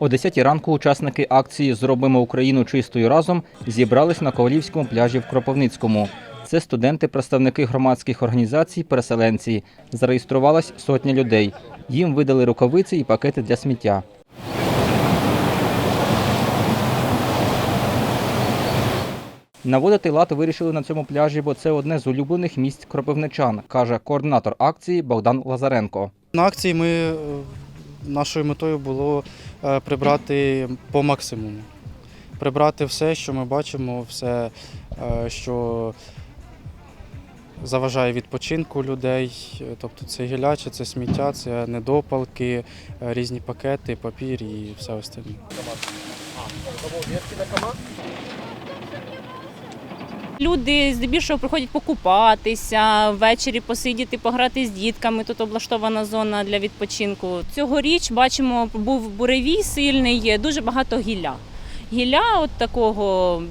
О 10 ранку учасники акції Зробимо Україну чистою разом зібрались на Ковалівському пляжі в Кропивницькому. Це студенти, представники громадських організацій, переселенці. Зареєструвалась сотня людей. Їм видали рукавиці і пакети для сміття. Наводити лад вирішили на цьому пляжі, бо це одне з улюблених місць кропивничан, каже координатор акції Богдан Лазаренко. На акції ми е, нашою метою було е, прибрати по максимуму. Прибрати все, що ми бачимо, все, е, що заважає відпочинку людей. Тобто це гіляче, це сміття, це недопалки, е, різні пакети, папір і все остальне. Люди здебільшого приходять покупатися, ввечері посидіти, пограти з дітками. Тут облаштована зона для відпочинку. Цьогоріч бачимо, був буревій сильний, дуже багато гілля. Гілля от такого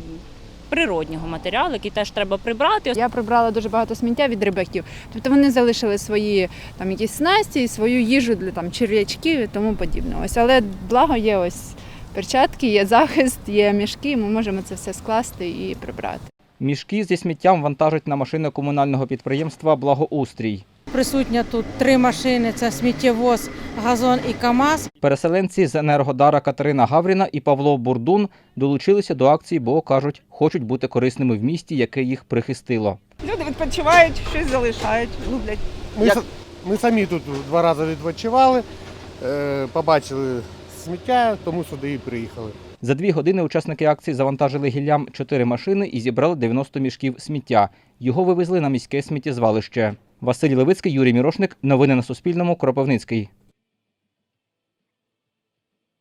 природнього матеріалу, який теж треба прибрати. Я прибрала дуже багато сміття від рибаків. Тобто вони залишили свої там якісь снасті, і свою їжу для там черв'ячків і тому подібне. Ось, але благо є ось перчатки, є захист, є мішки. Ми можемо це все скласти і прибрати. Мішки зі сміттям вантажать на машини комунального підприємства Благоустрій. Присутня тут три машини: це сміттєвоз, газон і КАМАЗ. Переселенці з Енергодара Катерина Гавріна і Павло Бурдун долучилися до акції, бо кажуть, хочуть бути корисними в місті, яке їх прихистило. Люди відпочивають, щось залишають, люблять. Ми, Як- ми самі тут два рази відпочивали, е, побачили сміття, тому сюди і приїхали. За дві години учасники акції завантажили гіллям чотири машини і зібрали 90 мішків сміття. Його вивезли на міське сміттєзвалище. Василь Левицький, Юрій Мірошник. Новини на Суспільному. Кропивницький.